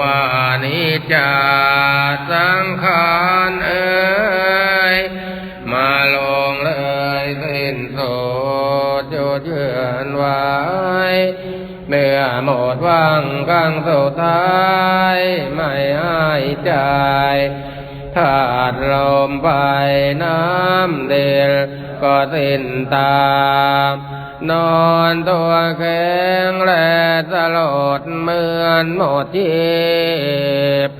วานิจจาสังขารเอ่ยมาลงเลยสิ้นสุดจุดเยือนไว้เมื่อหมดว่างกลางสุดท้าย ไม่หายใจ ธาตุลมไปน้ำเดลก็สิ้นตามนอนตัวแข็งและสลดเหมือนหมดทีพ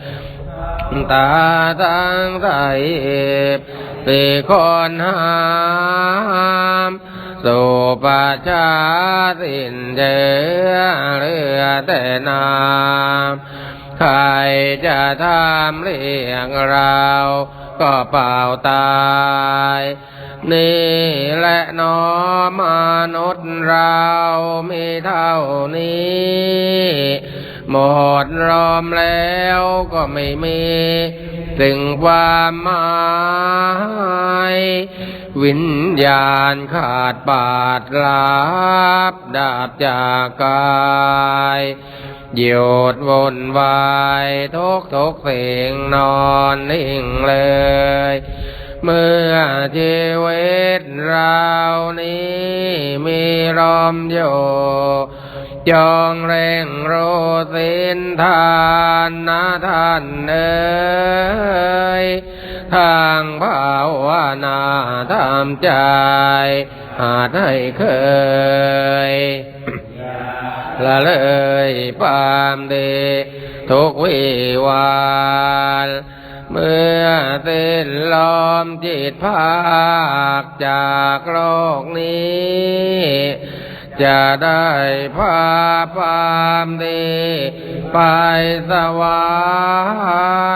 ตาตั้งใจสี่คนหาม สุปชาสิ้นเจือเหลือแต่น้ำใครจะทำเรียกเรา ก็เปล่าตาย นี่แหละหนอมนุษย์เรามีเท่านี้ หมดรอมแล้วก็ไม่มีถึงความหมายวิญญาณขาดบาดลาบดาบจากกายหยุดวนวายทุกทุกเสิ่งนอนนิ่งเลย เมื่อชีวิตเรานี้มีลมอยู่ จองเร่งโรสินทานนะท่านเอ่ยทางภาวนาทำใจ หาดให้เคยละเลยปามเดทุกวิวานเมื่อสิ้นลมจิตภาคจากโลกนี้ จะได้พาพามเดไปสวร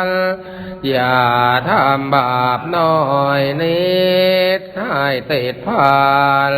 รค์อย่าทำบาปน้อยนิดให้ติดพาน